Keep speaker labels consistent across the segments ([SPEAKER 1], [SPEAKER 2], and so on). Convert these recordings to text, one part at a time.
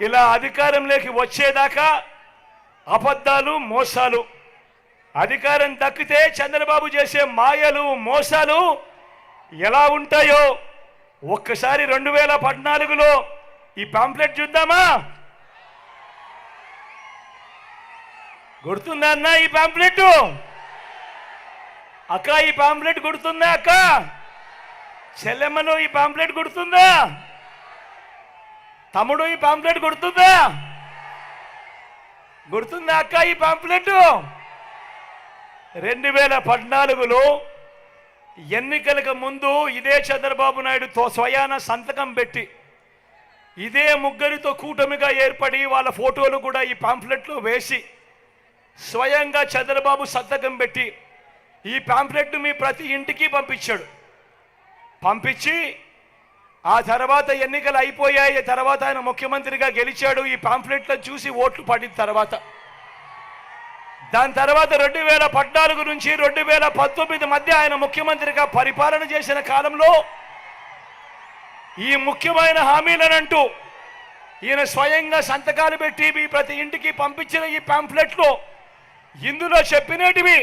[SPEAKER 1] ఇలా అధికారంలోకి వచ్చేదాకా అబద్ధాలు మోసాలు. అధికారం దక్కితే చంద్రబాబు చేసే మాయలు మోసాలు ఎలా ఉంటాయో ఒక్కసారి రెండు వేల పద్నాలుగులో ఈ పాంప్లెట్ చూద్దామా? గుర్తుందా అన్న ఈ పాంప్లెట్ అక్క ఈ పాంప్లెట్ గుర్తుందా అక్క? చెల్లెమ్మను ఈ పాంప్లెట్ గుర్తుందా? తమ్ముడు ఈ పాంప్లెట్ గుర్తుందా? గుర్తుందా అక్క ఈ పాంప్లెట్? రెండు వేల పద్నాలుగులో ఎన్నికలకు ముందు ఇదే చంద్రబాబు నాయుడుతో స్వయాన సంతకం పెట్టి ఇదే ముగ్గురితో కూటమిగా ఏర్పడి వాళ్ళ ఫోటోలు కూడా ఈ పాంప్లెట్లో వేసి స్వయంగా చంద్రబాబు సంతకం పెట్టి ఈ పాంప్లెట్ మీ ప్రతి ఇంటికి పంపించాడు. పంపించి ఆ తర్వాత ఎన్నికలు అయిపోయాయి. తర్వాత ఆయన ముఖ్యమంత్రిగా గెలిచాడు. ఈ పాంప్లెట్లో చూసి ఓట్లు పడిన తర్వాత. దాని తర్వాత రెండు వేల పద్నాలుగు నుంచి రెండు వేల పంతొమ్మిది మధ్య ఆయన ముఖ్యమంత్రిగా పరిపాలన చేసిన కాలంలో ఈ ముఖ్యమైన హామీలనంటూ ఈయన స్వయంగా సంతకాలు పెట్టి మీ ప్రతి ఇంటికి పంపించిన ఈ పాంప్లెట్లో ఇందులో చెప్పినటివి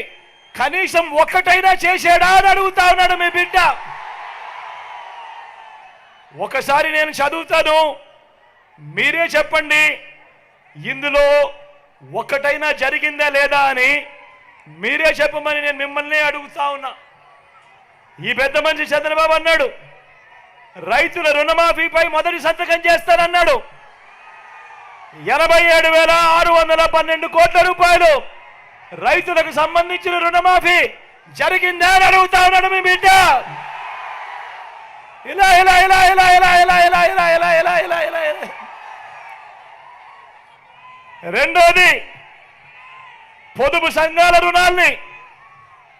[SPEAKER 1] కనీసం ఒక్కటైనా చేశాడా అని అడుగుతా ఉన్నాడు మీ బిడ్డ. ఒకసారి నేను చదువుతాను. మీరే చెప్పండి ఇందులో ఒక్కటైనా జరిగిందా లేదా అని మీరే చెప్పమని నేను మిమ్మల్ని అడుగుతా ఉన్నా. ఈ పెద్ద మనిషి చంద్రబాబు అన్నాడు రైతుల రుణమాఫీపై మొదటి సంతకం చేస్తానన్నాడు. ఎనభై ఏడు వేల ఆరు వందల పన్నెండు కోట్ల రూపాయలు రైతులకు సంబంధించిన రుణమాఫీ జరిగిందా అని అడుగుతా ఉన్నాడు మీ బిడ్డ. ఇలా ఇలా ఇలా ఇలా ఇలా ఇలా ఇలా ఇలా ఇలా ఇలా ఇలా ఇలా ఇలా రెండోది పొదుపు సంఘాల రుణాల్ని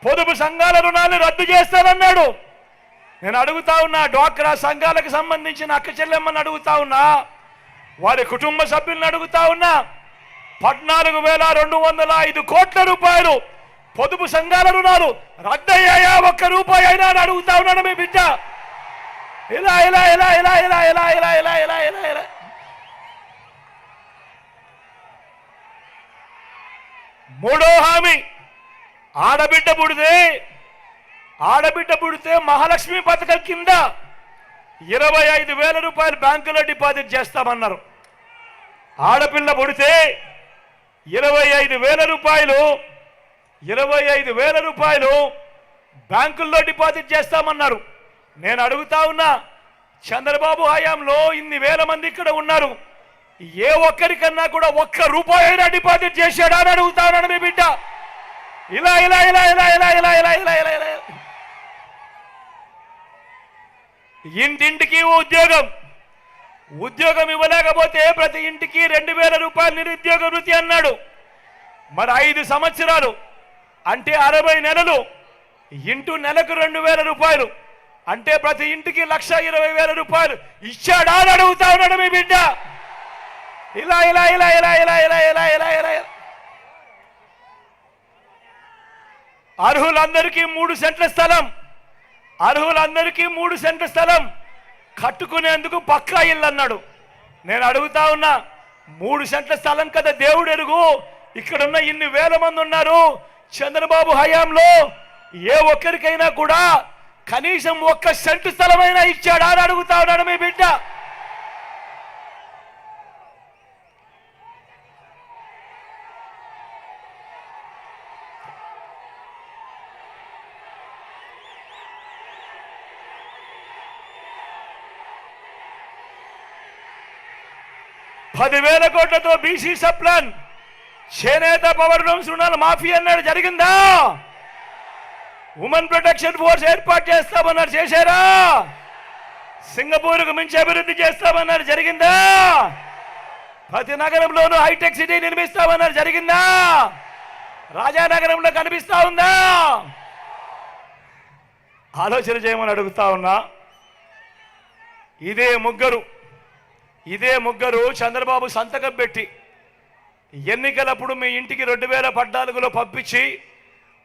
[SPEAKER 1] పొదుపు సంఘాల రుణాల్ని రద్దు చేస్తానన్నాడు నేను అడుగుతా ఉన్నా డ్వాక్రా సంఘాలకు సంబంధించిన అక్క చెల్లెమ్మని అడుగుతా ఉన్నా వారి కుటుంబ సభ్యులను అడుగుతా ఉన్నా పద్నాలుగు వేల రెండు వందల ఐదు కోట్ల రూపాయలు పొదుపు సంఘాల రుణాలు రద్దయ్యాయా ఒక్క రూపాయి అయినా అని అడుగుతా ఉన్నాడు మీ బిడ్డ ఇలా ఇలా ఇలా ఇలా ఇలా ఇలా ఇలా ఇలా ఇలా ఇలా ఇలా మూడో హామీ ఆడబిడ్డ పుడితే ఆడబిడ్డ పుడితే మహాలక్ష్మి పథకం కింద ఇరవై ఐదు వేల రూపాయలు బ్యాంకులో డిపాజిట్ చేస్తామన్నారు ఆడపిల్ల పుడితే ఇరవై ఐదు వేల రూపాయలు ఇరవై ఐదు వేల రూపాయలు బ్యాంకుల్లో డిపాజిట్ చేస్తామన్నారు నేను అడుగుతా ఉన్నా చంద్రబాబు హయాంలో ఇన్ని వేల మంది ఇక్కడ ఉన్నారు. ఏ ఒక్కరికన్నా కూడా ఒక్క రూపాయి అయినా డిపాజిట్ చేశాడా అని అడుగుతా ఉన్నాడు మీ బిడ్డ. ఇలా ఇలా ఇలా ఇలా ఇలా ఇలా ఇలా ఇలా ఇలా ఇలా. ఇంటింటికి ఉద్యోగం. ఉద్యోగం ఇవ్వలేకపోతే ప్రతి ఇంటికి రెండు వేల రూపాయలు నిరుద్యోగ వృత్తి అన్నాడు. మరి ఐదు సంవత్సరాలు అంటే అరవై నెలలు ఇంటూ నెలకు రెండు వేల రూపాయలు. అంటే ప్రతి ఇంటికి లక్ష ఇరవై వేల రూపాయలు ఇచ్చాడా అని అడుగుతా ఉన్నాడు మీ బిడ్డ. ఇలా ఇలా ఇలా ఇలా ఇలా ఇలా ఇలా ఇలా ఇలా ఇలా. అర్హులందరికీ మూడు సెంట్ల స్థలం. అర్హులందరికీ మూడు సెంట్ల స్థలం. కట్టుకునేందుకు పక్కా ఇల్లు అన్నాడు. నేను అడుగుతా ఉన్నా మూడు సెంట్ల స్థలం కదా దేవుడు ఎరుగు. ఇక్కడున్న ఇన్ని వేల మంది ఉన్నారు. చంద్రబాబు హయాంలో ఏ ఒక్కరికైనా కూడా కనీసం ఒక్క సెంటు స్థలమైనా ఇచ్చాడా. అని అడుగుతా ఉన్నాడు మీ బిడ్డ. పదివేల కోట్లతో బీసీ సప్లాన్. చేనేత పవర్ రూమ్స్ రుణాలు మాఫీ అన్నాడు. జరిగిందా? ఉమెన్ ప్రొటెక్షన్ ఫోర్స్ ఏర్పాటు చేస్తామన్నారు చేశారా? సింగపూర్కు మించి అభివృద్ధి చేస్తామన్నారు జరిగిందా? ప్రతి నగరంలోనూ హైటెక్ సిటీ నిర్మిస్తామన్నారు జరిగిందా? రాజానగరంలో కనిపిస్తా ఉందా? ఆలోచన చేయమని అడుగుతా ఉన్నా. ఇదే ముగ్గురు ఇదే ముగ్గురు చంద్రబాబు సంతకం పెట్టి ఎన్నికలప్పుడు మీ ఇంటికి రెండు వేల పద్నాలుగులో పంపించి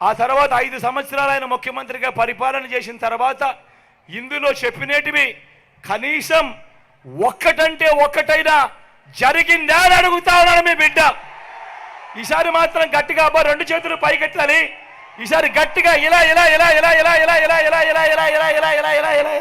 [SPEAKER 1] ఆ తర్వాత ఐదు సంవత్సరాలు ఆయన ముఖ్యమంత్రిగా పరిపాలన చేసిన తర్వాత ఇందులో చెప్పినేటివి కనీసం ఒక్కటంటే ఒక్కటైనా జరిగిందా అని అడుగుతా మీ బిడ్డ ఈసారి మాత్రం గట్టిగా అబ్బా రెండు చేతులు పైకెట్టాలి ఈసారి గట్టిగా ఇలా ఇలా ఇలా ఇలా ఇలా ఇలా ఇలా ఇలా ఇలా ఇలా ఇలా ఇలా ఇలా ఇలా ఇలా ఇలా